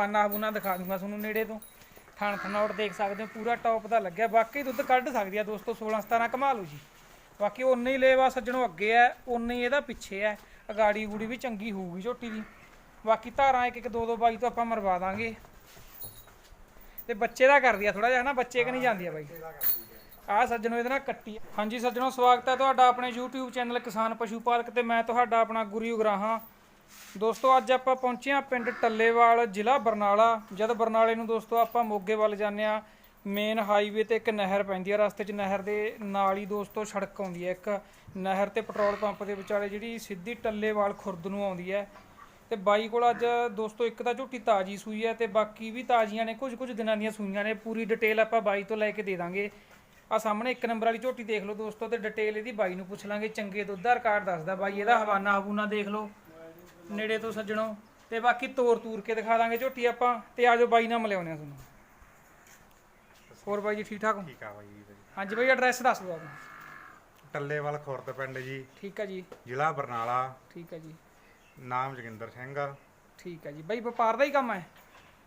ਹਵਾਨਾ ਹਬੂਨਾ ਦਿਖਾ ਦੂੰਗਾ ਤੁਹਾਨੂੰ ਨੇੜੇ ਤੋਂ। ਥਣ ਥਣੌਟ ਦੇਖ ਸਕਦੇ ਹੋ, ਪੂਰਾ ਟੌਪ ਦਾ ਲੱਗਿਆ। ਬਾਕੀ ਦੁੱਧ ਕੱਢ ਸਕਦੀ ਆ ਦੋਸਤੋ 16 17 ਕਮਾ ਲਓ ਜੀ। ਬਾਕੀ ਉਨੇ ਹੀ ਲੇਵਾ ਸੱਜਣੋਂ ਅੱਗੇ ਆ ਉਨੇ ਹੀ ਇਹਦਾ ਪਿੱਛੇ ਆ। ਅਗਾੜੀ ਗੂੜੀ ਵੀ ਚੰਗੀ ਹੋਊਗੀ ਝੋਟੀ ਦੀ। ਬਾਕੀ ਧਾਰਾਂ ਇੱਕ ਇੱਕ ਦੋ ਦੋ ਬਾਈ ਤੋਂ ਆਪਾਂ ਮਰਵਾ ਦਾਂਗੇ। ਤੇ ਬੱਚੇ ਦਾ ਕਰਦੀ ਆ ਥੋੜਾ ਜਿਹਾ ਨਾ ਬੱਚੇ ਕਿ ਨਹੀਂ ਜਾਂਦੀ ਆ ਬਾਈ? ਆ ਸੱਜਣੋ ਇਹਦੇ ਨਾਲ ਕੱਟੀ ਆ। ਹਾਂਜੀ ਸੱਜਣੋ, ਸਵਾਗਤ ਹੈ ਤੁਹਾਡਾ ਆਪਣੇ YouTube ਚੈਨਲ ਕਿਸਾਨ ਪਸ਼ੂ ਪਾਲਕ ਤੇ ਮੈਂ ਤੁਹਾਡਾ ਆਪਣਾ ਗੁਰੂ ਗਰਾਹਾਂ ਦੋਸਤੋ, ਅੱਜ ਆਪਾਂ ਪਹੁੰਚੇ ਆ ਪਿੰਡ ਟੱਲੇਵਾਲ, ਜ਼ਿਲ੍ਹਾ ਬਰਨਾਲਾ। ਜਦ ਬਰਨਾਲੇ ਨੂੰ ਦੋਸਤੋ, ਆਪਾਂ ਮੋਗੇ ਵੱਲ ਜਾਂਦੇ ਆ ਮੇਨ ਹਾਈਵੇ ਤੇ ਇੱਕ ਨਹਿਰ ਪੈਂਦੀ ਆ ਰਸਤੇ 'ਚ ਨਹਿਰ ਦੇ ਨਾਲ ਹੀ ਦੋਸਤੋ, ਸੜਕ ਆਉਂਦੀ ਹੈ। ਇੱਕ ਨਹਿਰ ਤੇ ਪੈਟਰੋਲ ਪੰਪ ਦੇ ਵਿਚਾਲੇ ਜਿਹੜੀ ਸਿੱਧੀ ਟੱਲੇਵਾਲ ਖੁਰਦ ਨੂੰ ਆਉਂਦੀ ਹੈ। ਤੇ ਬਾਈ ਕੋਲ ਅੱਜ ਦੋਸਤੋ, ਇੱਕ ਤਾਂ ਝੋਟੀ ਤਾਜੀ ਸੂਈ ਹੈ ਤੇ ਬਾਕੀ ਵੀ ਤਾਜ਼ੀਆਂ ਨੇ ਕੁਝ ਕੁਝ ਦਿਨਾਂ ਦੀਆਂ ਸੂਈਆਂ ਨੇ। ਪੂਰੀ ਡਿਟੇਲ ਆਪਾਂ ਬਾਈ ਤੋਂ ਲੈ ਕੇ ਦੇ ਦਾਂਗੇ। ਆ ਸਾਹਮਣੇ ਇੱਕ ਨੰਬਰ ਵਾਲੀ ਝੋਟੀ ਦੇਖ ਲਓ ਦੋਸਤੋ ਤੇ ਡਿਟੇਲ ਇਹਦੀ ਬਾਈ ਨੂੰ ਪੁੱਛ ਲਾਂਗੇ। ਚੰਗੇ ਦੁੱਧ ਦਾ ਰਿਕਾਰਡ ਦੱਸਦਾ ਬਾਈ, ਇਹਦਾ ਹਵਾਨਾ ਹਬੂਨਾ ਦੇਖ ਲਓ। ਨੇੜੇ ਤੋਂ ਸੱਜਣੋ। ਤੇ ਬਾਕੀ ਤੋਰ ਤੂਰ ਕੇ ਦਿਖਾ ਦਾਂਗੇ ਝੋਟੀ ਆਪਾਂ ਤੇ ਆਜੋ ਬਾਈ ਨਾਲ ਮਿਲਿਆਉਣੇ ਆ ਤੁਹਾਨੂੰ। ਹੋਰ ਬਾਈ ਜੀ ਠੀਕ ਠਾਕ ਹੋ? ਠੀਕ ਆ ਬਾਈ ਜੀ ਹਾਂਜੀ ਬਾਈ ਐਡਰੈਸ ਦੱਸ ਦਿਓ ਆਪਣਾ। ਟੱਲੇਵਾਲ ਖੁਰਦ ਪਿੰਡ ਜੀ। ਠੀਕ ਹੈ ਜੀ। ਜ਼ਿਲ੍ਹਾ ਬਰਨਾਲਾ। ਠੀਕ ਹੈ ਜੀ। ਨਾਮ ਜੋਗਿੰਦਰ ਸਿੰਘ ਠੀਕ ਹੈ ਜੀ। ਬਾਈ ਵਪਾਰ ਦਾ ਹੀ ਕੰਮ ਹੈ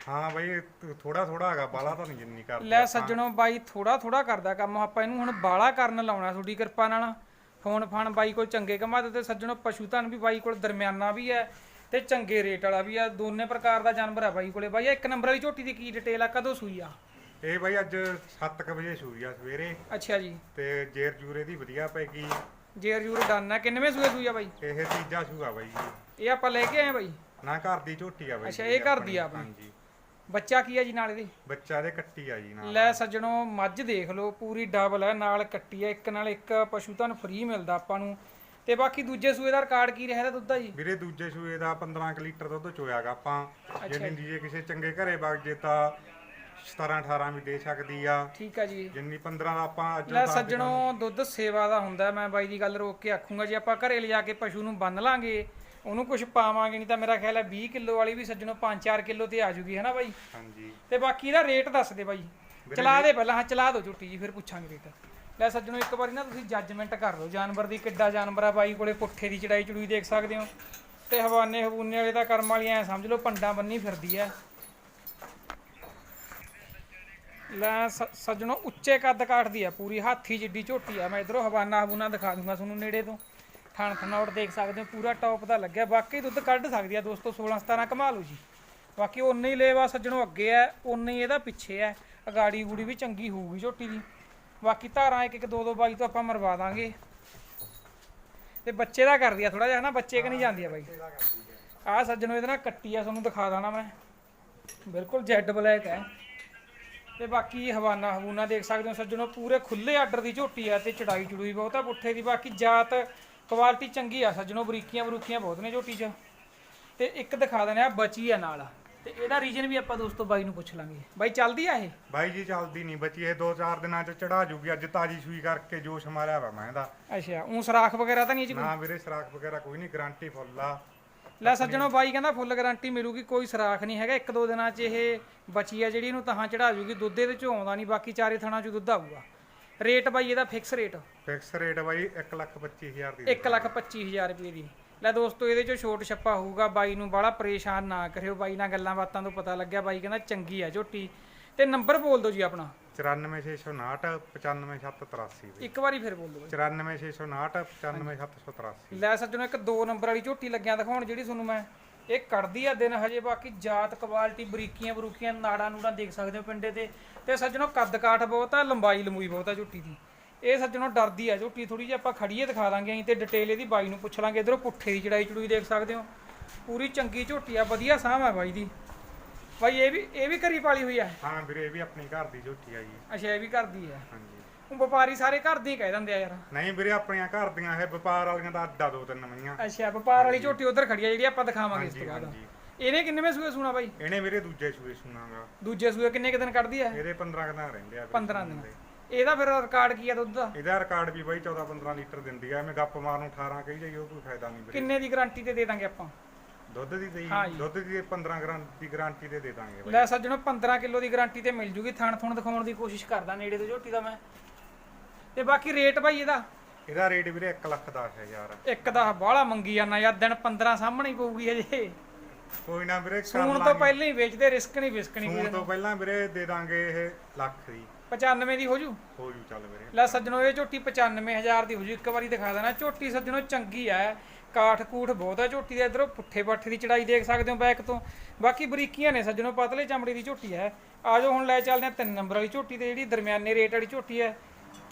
ਹਾਂ ਬਾਈ ਥੋੜਾ ਥੋੜਾ ਹੈਗਾ ਬਾਲਾ ਤਾਂ ਨਹੀਂ ਜਿੰਨੀ ਕਰਦੇ ਲੈ ਸੱਜਣੋ ਬਾਈ ਥੋੜਾ ਥੋੜਾ ਕਰਦਾ ਕੰਮ। ਆਪਾਂ ਇਹਨੂੰ ਹੁਣ ਬਾਲਾ ਕਰਨ ਲਾਉਣਾ ਤੁਹਾਡੀ ਕਿਰਪਾ ਨਾਲ। ਫੋਨ ਫਾਨ ਬਾਈ ਕੋਲ ਚੰਗੇ ਕਮਾ ਦੇ ਤੇ ਸੱਜਣੋ ਪਸ਼ੂ ਧਨ ਵੀ ਬਾਈ ਕੋਲ ਦਰਮਿਆਨਾ ਵੀ ਹੈ ਤੇ ਚੰਗੇ ਰੇਟ ਵਾਲਾ ਵੀ ਆ ਦੋਨੇ ਪ੍ਰਕਾਰ ਦਾ ਜਾਨਵਰ ਆ ਬਾਈ ਕੋਲੇ ਬਾਈ। ਇੱਕ ਨੰਬਰ ਵਾਲੀ ਝੋਟੀ ਦੀ ਕੀ ਡਿਟੇਲ ਆ ਕਦੋਂ ਸੂਈ ਆ? ਇਹ ਬਾਈ ਅੱਜ 7:00 ਵਜੇ ਸੂਈ ਆ ਸਵੇਰੇ। ਅੱਛਾ ਜੀ। ਤੇ ਜੇਰ ਜੂਰੇ ਦੀ ਵਧੀਆ ਪੈਗੀ ਜੇਰ ਜੂਰ ਡਨ ਆ ਕਿੰਨਵੇਂ ਸੂਏ ਸੂਈ ਆ ਬਾਈ? ਇਹ ਤੀਜਾ ਸੂਆ ਬਾਈ ਇਹ ਆਪਾਂ ਲੈ ਕੇ ਆਏ ਬਾਈ? ਨਾ ਘਰ ਦੀ ਝੋਟੀ ਆ ਬਾਈ ਅੱਛਾ, ਇਹ ਘਰ ਦੀ। ਆ ਆਪਣੀ। ਹਾਂਜੀ। ਬੱਚਾ ਕੀ ਆ ਜੀ ਨਾਲ ਇਹਦੇ? ਬੱਚਾ ਦੇ ਕੱਟੀ ਆ ਜੀ ਨਾਲ। ਲੈ ਸੱਜਣੋ ਮੱਝ ਦੇਖ ਲਓ ਪੂਰੀ ਡਬਲ ਹੈ ਨਾਲ ਕੱਟੀ ਹੈ ਇੱਕ ਨਾਲ ਇੱਕ ਪਸ਼ੂ ਧਨ ਫ੍ਰੀ ਮਿਲਦਾ ਆਪਾਂ ਨੂੰ। ਤੇ ਬਾਕੀ ਦੂਜੇ ਸੂਏ ਦਾ ਰਿਕਾਰਡ ਕੀ ਰਿਹਾ ਇਹਦਾ ਦੁੱਧ ਦਾ ਜੀ? ਵੀਰੇ ਦੂਜੇ ਸੂਏ ਦਾ 15 ਕੁ ਲੀਟਰ ਦੁੱਧ ਚੋਇਆਗਾ ਆਪਾਂ। ਜੇ ਨਿੰਦੀ ਜੇ ਕਿਸੇ ਚੰਗੇ ਘਰੇ ਵਗ ਜੇ ਤਾਂ 17 18 ਵੀ ਦੇ ਸਕਦੀ ਆ। ਠੀਕ ਆ ਜੀ। ਜਿੰਨੀ 15 ਦਾ ਆਪਾਂ ਅੱਜ ਲੈ ਸੱਜਣੋ ਦੁੱਧ ਸੇਵਾ ਦਾ ਹੁੰਦਾ ਮੈਂ ਬਾਈ ਦੀ ਗੱਲ ਰੋਕ ਕੇ ਆਖੂੰਗਾ ਜੇ ਆਪਾਂ ਘਰੇ ਲਿਜਾ ਕੇ ਪਸ਼ੂ ਨੂੰ ਬੰਨ ਲਾਂਗੇ ਉਹਨੂੰ ਕੁਝ ਪਾਵਾਂਗੇ ਨਹੀਂ ਤਾਂ ਮੇਰਾ ਖਿਆਲ ਹੈ 20 ਕਿਲੋ ਵਾਲੀ ਵੀ ਸੱਜਣੋ 5-4 ਕਿਲੋ ਤੇ ਆ ਜੂਗੀ ਹੈ ਨਾ ਬਾਈ? ਹਾਂਜੀ। ਤੇ ਬਾਕੀ ਇਹਦਾ ਰੇਟ ਦੱਸ ਦੇ ਬਾਈ। ਚਲਾ ਦੇ ਪਹਿਲਾਂ ਹਾਂ ਚਲਾ ਦਿਓ ਝੁੱਟੀ ਜੀ ਫਿਰ ਪੁੱਛਾਂਗੇ ਰੇਟ। ਲੈ ਸੱਜਣੋ ਇੱਕ ਵਾਰੀ ਨਾ ਤੁਸੀਂ ਜੱਜਮੈਂਟ ਕਰ ਲਓ। ਜਾਨਵਰ ਦੀ ਕਿੱਡਾ ਜਾਨਵਰ ਆ ਬਾਈ ਕੋਲੇ ਪੁੱਠੇ ਦੀ ਚੜਾਈ ਚੜੂਈ ਦੇਖ ਸਕਦੇ ਹੋ। ਤੇ ਹਵਾਨੇ ਹਬੂਨੇ ਵਾਲੇ ਤਾਂ ਕਰਮ ਵਾਲੀਆਂ ਐ ਸਮਝ ਲਓ ਪੰਡਾਂ ਬੰਨੀ ਫਿਰਦੀ ਐ। ਲੈ ਸੱਜਣੋ ਉੱਚੇ ਕੱਦ ਕਾਠਦੀ ਆ ਪੂਰੀ ਹਾਥੀ ਜਿੱਡੀ ਝੋਟੀ ਆ। ਮੈਂ ਇਧਰੋਂ ਹਵਾਨਾ ਹਬੂਨਾ ਦਿਖਾ ਦੂੰਗਾ ਤੁਹਾਨੂੰ ਨੇੜੇ ਤੋਂ। ਥਣ ਥਣੌਟ ਦੇਖ ਸਕਦੇ ਹੋ ਪੂਰਾ ਟੌਪ ਦਾ ਲੱਗਿਆ। ਬਾਕੀ ਦੁੱਧ ਕੱਢ ਸਕਦੀ ਆ ਦੋਸਤੋ 16 17 ਕਮਾ ਲਓ ਜੀ। ਬਾਕੀ ਉਨੇ ਹੀ ਲੇਵਾ ਸੱਜਣੋ ਅੱਗੇ ਆ ਉਨੇ ਹੀ ਇਹਦਾ ਪਿੱਛੇ ਆ। ਅਗਾੜੀ ਗੂੜੀ ਵੀ ਚੰਗੀ ਹੋਊਗੀ ਝੋਟੀ ਦੀ। ਬਾਕੀ ਧਾਰਾਂ ਇੱਕ ਇੱਕ ਦੋ ਦੋ ਬਾਈ ਤੋਂ ਆਪਾਂ ਮਰਵਾ ਦਾਂਗੇ। ਤੇ ਬੱਚੇ ਦਾ ਕਰਦੀ ਆ ਥੋੜਾ ਜਿਹਾ ਨਾ ਬੱਚੇ ਕਿ ਨਹੀਂ ਜਾਂਦੀ ਆ ਬਾਈ? ਆ। ਸੱਜਣੋ ਇਹਦੇ ਨਾਲ ਕੱਟੀ ਆ ਤੁਹਾਨੂੰ ਦਿਖਾ ਦਾਣਾ ਮੈਂ। ਬਿਲਕੁਲ ਜੈਡ ਬਲੈਕ ਹੈ ਤੇ ਬਾਕੀ ਹਵਾਨਾ ਹਵੂਨਾ ਦੇਖ ਸਕਦੇ ਹੋ ਸੱਜਣੋ ਪੂਰੇ ਖੁੱਲੇ ਆਰਡਰ ਦੀ ਝੋਟੀ ਆ ਤੇ ਚੜਾਈ ਚੜੂਈ ਬਹੁਤ ਆ ਪੁੱਠੇ ਦੀ। ਬਾਕੀ ਜਾਤ ਕੁਆਲਿਟੀ ਚੰਗੀ ਆ ਸੱਜਣੋ ਬਰੀਕੀਆਂ ਬਰੂਕੀਆਂ ਬਹੁਤ ਨੇ ਝੋਟੀ 'ਚ। ਤੇ ਇੱਕ ਦਿਖਾ ਦਿੰਦੇ ਆ ਬਚੀ ਆ ਨਾਲ। ਤੇ ਇਹਦਾ ਰੀਜਨ ਵੀ ਆਪਾਂ ਦੋਸਤੋ ਬਾਈ ਨੂੰ ਪੁੱਛ ਲਾਂਗੇ। ਬਾਈ ਚੱਲਦੀ ਆ ਇਹ? ਬਾਈ ਜੀ ਚੱਲਦੀ ਨਹੀਂ ਬੱਚੀ ਇਹ 2-4 ਦਿਨਾਂ ਚ ਚੜਾ ਜੂਗੀ। ਅੱਜ ਤਾਜੀ ਸੂਈ ਕਰਕੇ ਜੋਸ਼ ਮਾਰਿਆ ਵਾ ਮੈਂ ਇਹਦਾ। ਅੱਛਾ ਉਂ ਸਰਾਖ ਵਗੈਰਾ ਤਾਂ ਨਹੀਂ ਕੋਈ? ਨਾ ਵੀਰੇ ਸਰਾਖ ਵਗੈਰਾ ਕੋਈ ਨਹੀਂ ਗਾਰੰਟੀ ਫੁੱਲ ਆ। ਲੈ ਸੱਜਣੋ ਬਾਈ ਕਹਿੰਦਾ ਫੁੱਲ ਗਾਰੰਟੀ ਮਿਲੂਗੀ ਕੋਈ ਸਰਾਖ ਨਹੀਂ ਹੈਗਾ। ਇੱਕ ਦੋ ਦਿਨਾਂ 'ਚ ਇਹ ਬਚੀ ਆ ਜਿਹੜੀ ਇਹਨੂੰ ਤਾਂ ਚੜਾ ਜੂਗੀ। ਦੁੱਧ ਇਹਦੇ 'ਚੋਂ ਆਉਂਦਾ ਨਹੀਂ ਬਾਕੀ ਚਾਰੇ ਥਣਾ 'ਚ ਦੁੱਧ ਆਊਗਾ। ਰੇਟ ਬਾਈ ਇਹਦਾ ਫਿਕਸ ਰੇਟ ਫਿਕਸ ਰੇਟ ਬਾਈ 125000 ਦੀ। 1 ਲੱਖ 25000 ਰੁਪਏ ਦੀ। ਲੈ ਦੋਸਤੋ ਇਹਦੇ 'ਚੋਂ ਛੋਟ ਛੱਪਾ ਹੋਊਗਾ ਬਾਈ ਨੂੰ ਬਾਹਲਾ ਪਰੇਸ਼ਾਨ ਨਾ ਕਰਿਓ। ਬਾਈ ਨਾਲ ਗੱਲਾਂ ਬਾਤਾਂ ਤੋਂ ਪਤਾ ਲੱਗਿਆ ਬਾਈ ਕਹਿੰਦਾ ਚੰਗੀ ਆ ਝੋਟੀ। ਤੇ ਨੰਬਰ ਬੋਲ ਦਿਓ ਜੀ ਆਪਣਾ। 94659 95783 ਬਾਈ ਇੱਕ ਵਾਰੀ ਫਿਰ ਬੋਲ ਦਿਓ 94659 95783 ਲੈ ਸੱਜਣੋ ਇੱਕ ਦੋ ਨੰਬਰ ਵਾਲੀ ਝੋਟੀ ਲੱਗਿਆ ਦਿਖਾਉਣ ਜਿਹੜੀ ਤੁਹਾਨੂੰ ਮੈਂ ਇਹ ਕੱਢਦੀ ਆ ਦਿਨ ਹਜੇ ਬਾਕੀ ਜਾਤ ਕੁਆਲਿਟੀ ਬਰੀਕੀਆਂ ਬਰੂਕੀਆਂ ਨਾੜਾਂ ਨੂੜਾਂ ਦੇਖ ਸਕਦੇ ਹੋ ਪਿੰਡੇ ਤੇ। ਤੇ ਸੱਜਣੋ ਕੱਦ ਕਾਠ ਬਹੁਤ ਆ ਲੰਬਾਈ ਲੰਮੂਈ ਬਹੁਤ ਆ ਝੋਟੀ ਦੀ। ਇਹ ਸੱਜਣੋ ਡਰਦੀ ਆ ਝੋਟੀ ਥੋੜੀ ਜਿਹੀ ਆਪਾਂ ਖੜੀਏ ਦਿਖਾ ਦਾਂਗੇ ਅਸੀਂ ਤੇ ਡਿਟੇਲ ਇਹਦੀ ਬਾਈ ਨੂੰ ਪੁੱਛ ਲਾਂਗੇ। ਇਧਰੋਂ ਪੁੱਠੇ ਦੀ ਚੜਾਈ ਚੜੂਈ ਦੇਖ ਸਕਦੇ ਹੋ। ਪੂਰੀ ਚੰਗੀ ਝੋਟੀ ਆ ਵਧੀਆ ਸਾਂਭ ਆ ਬਾਈ ਦੀ। ਬਾਈ ਇਹ ਵੀ ਇਹ ਵੀ ਘਰੀ ਪਾਲੀ ਹੋਈ ਆ? ਹਾਂ ਵੀਰੇ ਇਹ ਵੀ ਆਪਣੀ ਘਰ ਦੀ ਝੋਟੀ ਆ ਜੀ। ਅੱਛਾ ਇਹ ਵੀ ਕਰਦੀ ਆ? ਹਾਂਜੀ। ਉਹ ਵਪਾਰੀ ਸਾਰੇ ਘਰ ਦੇ ਕਹਿ ਦਿੰਦੇ ਆ ਯਾਰ। ਨਹੀਂ ਵੀਰੇ ਆਪਣੀਆਂ ਘਰ ਦੀਆਂ ਇਹ ਵਪਾਰ ਵਾਲੀਆਂ ਦਾ ਅੱਡਾ ਦੋ ਤਿੰਨ ਮਈਆਂ ਅੱਛਾ ਵਪਾਰ ਵਾਲੀ ਝੋਟੀ ਉਧਰ ਖੜੀ ਆ ਜਿਹੜੀ ਆਪਾਂ ਦਿਖਾਵਾਂਗੇ ਇਸ ਤੋਂ ਬਾਅਦ। ਇਹਨੇ ਕਿੰਨੇਵੇਂ ਸੂਏ ਸੁਣਾ ਬਾਈ? ਇਹਨੇ ਵੀਰੇ ਦੂਜੇ ਸੂਏ ਸੁਣਾਗਾ। ਦੂਜੇ ਸੂਏ ਕਿੰਨੇ ਕੁ ਦਿਨ ਕੱਢਦੀ ਆ? ਇਹਦੇ 15 ਕਦਾਂ ਰਹਿੰਦੇ ਆ ਵੀਰੇ 15 ਸੂਣ ਦਿਨ। ਇਹਦਾ ਫਿਰ ਰਿਕਾਰਡ ਕੀ ਆ ਦੁੱਧ ਦਾ? ਇਹਦਾ ਰਿਕਾਰਡ ਵੀ ਬਾਈ 14 15 ਲੀਟਰ ਦਿੰਦੀ ਆ। ਐਵੇਂ ਗੱਪ ਮਾਰਨ ਨੂੰ 18 ਕਹੀ ਜਾਈਏ ਉਹ ਕੋਈ ਫਾਇਦਾ ਨਹੀਂ ਵੀਰੇ। ਕਿੰਨੇ ਦੀ ਗਾਰੰਟੀ ਤੇ ਦੇ ਦਾਂਗੇ ਆਪਾਂ? ਦੁੱਧ ਦੀ ਦੇਈ। ਦੁੱਧ ਦੀ 15 ਗ੍ਰਾਮ ਦੀ ਗਾਰੰਟੀ ਤੇ ਦੇ ਦਾਂਗੇ ਬਾਈ। ਲੈ ਸੱਜਣੋ 15 ਕਿਲੋ ਦੀ ਗਾਰੰਟੀ ਤੇ ਮਿਲ ਜੂਗੀ। ਥਣ ਥਣ ਦਿਖਾਉਣ ਦੀ ਕੋਸ਼ਿਸ਼ ਕਰਦਾ ਨੇੜੇ ਤੋਂ ਝੋਟੀ ਦਾ ਮੈਂ। ਤੇ ਬਾਕੀ ਰੇਟ ਭਾਈ ਇਹਦਾ? ਇਹਦਾ ਰੇਟ ਵੀਰੇ 1 ਲੱਖ 10 ਹਜ਼ਾਰ। ਇੱਕ ਦਾ ਬਾਹਲਾ ਮੰਗੀ ਜਾਂਦਾ ਯਾਰ ਦਿਨ 15 ਸਾਹਮਣੇ ਹੀ ਪਊਗੀ ਅਜੇ ਕੋਈ ਨਾ ਵੀਰੇ ਕਰ ਸੂਣ ਤੋਂ ਲਾਂਗੇ। ਪਹਿਲਾਂ ਹੀ ਵੇਚਦੇ ਰਿਸਕ ਨਹੀਂ ਵਿਸਕਣੀ ਸੂਣ ਤੋਂ ਪਹਿਲਾਂ ਵੀਰੇ ਦੇ ਦਾਂਗੇ ਇਹ ਲੱਖ ਦੀ। 95 ਦੀ ਹੋ ਜੂ? ਹੋ ਜੂ ਚੱਲ ਵੀਰੇ। ਲੈ ਸੱਜਣੋ ਇਹ ਝੋਟੀ 95000 ਦੀ ਹੋ ਜੂ ਇੱਕ ਵਾਰੀ ਦਿਖਾ ਦੇਣਾ। ਝੋਟੀ ਸੱਜਣੋ ਚੰਗੀ ਐ ਕਾਠ ਕੂਠ ਬਹੁਤ ਹੈ ਝੋਟੀ ਦੇ ਇਧਰੋਂ ਪੁੱਠੇ ਪੱਠੇ ਦੀ ਚੜਾਈ ਦੇਖ ਸਕਦੇ ਹੋ ਬੈਕ ਤੋਂ। ਬਾਕੀ ਬਰੀਕੀਆਂ ਨੇ ਸੱਜਣੋ ਪਤਲੇ ਚਮੜੀ ਦੀ ਝੋਟੀ ਹੈ ਆਜੋ ਹੁਣ ਲੈ ਚੱਲਦੇ ਆ ਤਿੰਨ ਨੰਬਰ ਵਾਲੀ ਝੋਟੀ ਤੇ ਜਿਹੜੀ ਦਰਮਿਆਨੇ ਰੇਟ ਵਾਲੀ ਝੋਟੀ ਹੈ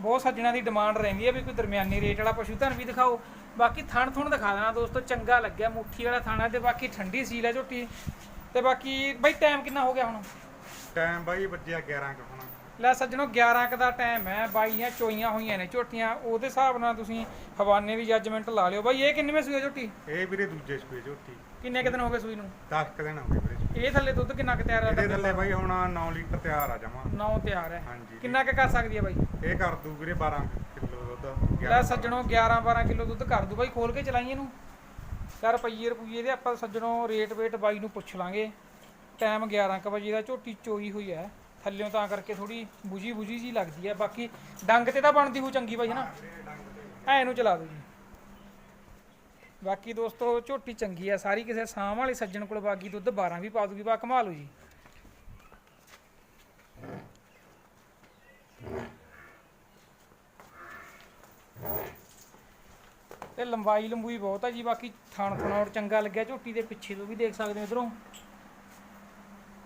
ਬਹੁਤ ਸੱਜਣਾ ਦੀ ਡਿਮਾਂਡ ਰਹਿੰਦੀ ਹੈ ਵੀ ਕੋਈ ਦਰਮਿਆਨੀ ਰੇਟ ਵਾਲਾ ਪਸ਼ੂ ਧਨ ਵੀ ਦਿਖਾਓ। ਬਾਕੀ ਥਣ ਥੁਣ ਦਿਖਾ ਦੇਣਾ ਦੋਸਤੋ, ਚੰਗਾ ਲੱਗਿਆ ਮੁੱਠੀ ਵਾਲਾ ਥਾਣਾ ਤੇ ਬਾਕੀ ਠੰਡੀ ਸੀਲ ਹੈ ਝੋਟੀ। ਤੇ ਬਾਕੀ ਬਾਈ ਟਾਈਮ ਕਿੰਨਾ ਹੋ ਗਿਆ ਹੁਣ? ਟਾਈਮ ਬਾਈ ਵੱਜਿਆ 11 ਕੁ ਹੁਣ। ਲੈ ਸੱਜਣੋ 11 ਕ ਦਾ ਟਾਈਮ ਹੈ ਬਾਈ ਦੀਆਂ ਚੋਈਆਂ ਹੋਈਆਂ ਨੇ ਝੋਟੀਆਂ ਉਹਦੇ ਹਿਸਾਬ ਨਾਲ ਤੁਸੀਂ ਹਵਾਨੇ ਦੀ ਜੱਜਮੈਂਟ ਲਾ ਲਿਓ। ਬਾਈ ਇਹ ਕਿੰਨੇਵੇਂ ਸੂਏ ਝੋਟੀ? ਇਹ ਵੀਰੇ ਦੂਜੇ ਸੂਏ ਝੋਟੀ। ਕਿੰਨੇ ਕੁ ਦਿਨ ਹੋ ਗਏ ਸੂਈ ਨੂੰ? 10 ਕੁ ਦਿਨ ਹੋ ਗਏ ਵੀਰੇ ਇਹ ਥੱਲੇ ਦੁੱਧ ਕਿੰਨਾ ਕੁ ਤਿਆਰ ਇਹਦੇ ਹੈ ਥੱਲੇ ਬਾਈ ਹੁਣ 9 ਲੀਟਰ ਤਿਆਰ ਆ ਜਾਵਾਂ ਨੌ ਤਿਆਰ ਹੈ। ਹਾਂਜੀ। ਕਿੰਨਾ ਕੁ ਕਰ ਸਕਦੀ ਹੈ ਬਾਈ? ਇਹ ਕਰ ਦੂ ਵੀਰੇ 12 ਕਿਲੋ ਦੁੱਧ ਲੈ ਸੱਜਣੋ 11 12 ਕਿਲੋ ਦੁੱਧ ਕਰ ਦੂ। ਬਾਈ ਖੋਲ ਕੇ ਚਲਾਈ ਇਹਨੂੰ। ਚਾਰ ਰੁਪਈਏ ਰੁਪਈਏ ਦੇ ਆਪਾਂ ਸੱਜਣੋ ਰੇਟ ਵੇਟ ਬਾਈ ਨੂੰ ਪੁੱਛ ਲਾਂਗੇ। ਟਾਈਮ 11 ਕੁ ਵਜੇ ਦਾ ਝੋਟੀ ਚੋਈ ਹੋਈ ਹੈ। ਥੱਲਿਓਂ ਤਾਂ ਕਰਕੇ ਥੋੜੀ ਬੁਝੀ ਬੁਝੀ ਜੀ ਲੱਗਦੀ ਹੈ, ਬਾਕੀ ਡੰਗ ਤੇ ਤਾਂ ਬਣਦੀ ਹੋ ਚੰਗੀ ਬਾਈ ਹਨਾ ਐ ਇਹਨੂੰ ਚਲਾ ਦਿਓ ਜੀ। ਬਾਕੀ ਦੋਸਤੋ, ਝੋਟੀ ਚੰਗੀ ਆ, ਸਾਰੀ ਕਿਸੇ ਸਾਂਭ ਵਾਲੇ ਸੱਜਣ ਕੋਲ ਬਾਗੀ ਦੁੱਧ 12 ਵੀ ਪਾ ਦੂਗੀ, ਬਾ ਕਮਾ ਲਓ ਜੀ। ਤੇ ਲੰਬਾਈ ਲੰਬੂਈ ਬਹੁਤ ਆ ਜੀ, ਬਾਕੀ ਥਣ ਥਣੌੜ ਚੰਗਾ ਲੱਗਿਆ, ਝੋਟੀ ਦੇ ਪਿੱਛੇ ਤੋਂ ਵੀ ਦੇਖ ਸਕਦੇ ਹੋ ਇਧਰੋਂ।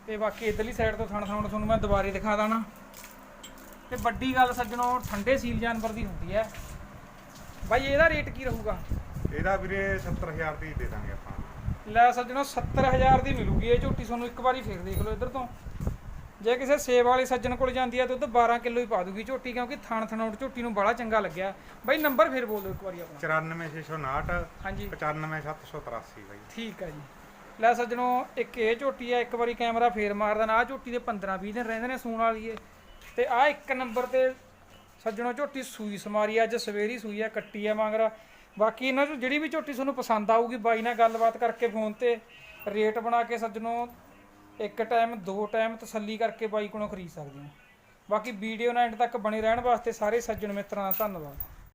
ਤੇ ਬਾਕੀ ਇਧਰਲੀ ਸਾਈਡ ਤੋਂ ਥਣ ਥਣੌੜ ਤੁਹਾਨੂੰ ਮੈਂ ਦੁਬਾਰੇ ਦਿਖਾ ਦਾਣਾ ਤੇ ਵੱਡੀ ਗੱਲ ਸੱਜਣੋ ਠੰਡੇ ਸੀਲ ਜਾਨਵਰ ਦੀ ਹੁੰਦੀ ਹੈ। ਬਾਈ ਇਹਦਾ ਰੇਟ ਕੀ ਰਹੂਗਾ? ਇਹਦਾ ਵੀਰੇ 70000 ਦੀ ਦੇ ਦਾਂਗੇ ਆਪਾਂ। ਲੈ ਸੱਜਣੋ 70000 ਦੀ ਮਿਲੂਗੀ ਇਹ ਝੋਟੀ ਤੁਹਾਨੂੰ ਇੱਕ ਵਾਰੀ ਫੇਰ ਦੇਖ ਲਓ ਇੱਧਰ ਤੋਂ। ਜੇ ਕਿਸੇ ਸੇਬ ਵਾਲੇ ਸੱਜਣ ਕੋਲ ਜਾਂਦੀ ਹੈ ਦੁੱਧ 12 ਕਿਲੋ ਹੀ ਪਾ ਦੂਗੀ ਝੋਟੀ ਕਿਉਂਕਿ ਥਣ ਥਣੌੜ ਝੋਟੀ ਨੂੰ ਬੜਾ ਚੰਗਾ ਲੱਗਿਆ। ਬਾਈ ਨੰਬਰ ਫੇਰ ਬੋਲ ਦਿਓ ਇੱਕ ਵਾਰੀ ਆਪਣਾ। 94659 ਹਾਂਜੀ। 95783 ਬਾਈ। ਠੀਕ ਆ ਜੀ। ਲੈ ਸੱਜਣੋ ਇੱਕ ਇਹ ਝੋਟੀ ਆ ਇੱਕ ਵਾਰੀ ਕੈਮਰਾ ਫੇਰ ਮਾਰਦਾ ਨਾ ਆ ਝੋਟੀ ਦੇ 15 20 ਦਿਨ ਰਹਿੰਦੇ ਨੇ ਸੂਣ ਵਾਲੀ ਏ ਤੇ ਆ ਇੱਕ ਨੰਬਰ ਤੇ ਸੱਜਣੋ ਝੋਟੀ ਸੂਈ ਸਮਾਰੀ ਆ, ਅੱਜ ਸਵੇਰੀ ਸੂਈ ਆ ਕੱਟੀ ਆ ਮਗਰ। ਬਾਕੀ ਇਹਨਾਂ ਚੋਂ ਜਿਹੜੀ ਵੀ ਝੋਟੀ ਤੁਹਾਨੂੰ ਪਸੰਦ ਆਊਗੀ ਬਾਈ ਨਾਲ ਗੱਲਬਾਤ ਕਰਕੇ ਫੋਨ ਤੇ ਰੇਟ ਬਣਾ ਕੇ ਸੱਜਣੋ ਇੱਕ ਟਾਈਮ ਦੋ ਟਾਈਮ ਤਸੱਲੀ ਕਰਕੇ ਬਾਈ ਕੋਲੋਂ ਖਰੀਦ ਸਕਦੇ ਹੋ। ਬਾਕੀ ਵੀਡੀਓ ਨਾਲ ਐਂਡ ਤੱਕ ਬਣੇ ਰਹਿਣ ਵਾਸਤੇ ਸਾਰੇ ਸੱਜਣ ਮਿੱਤਰਾਂ ਦਾ ਧੰਨਵਾਦ।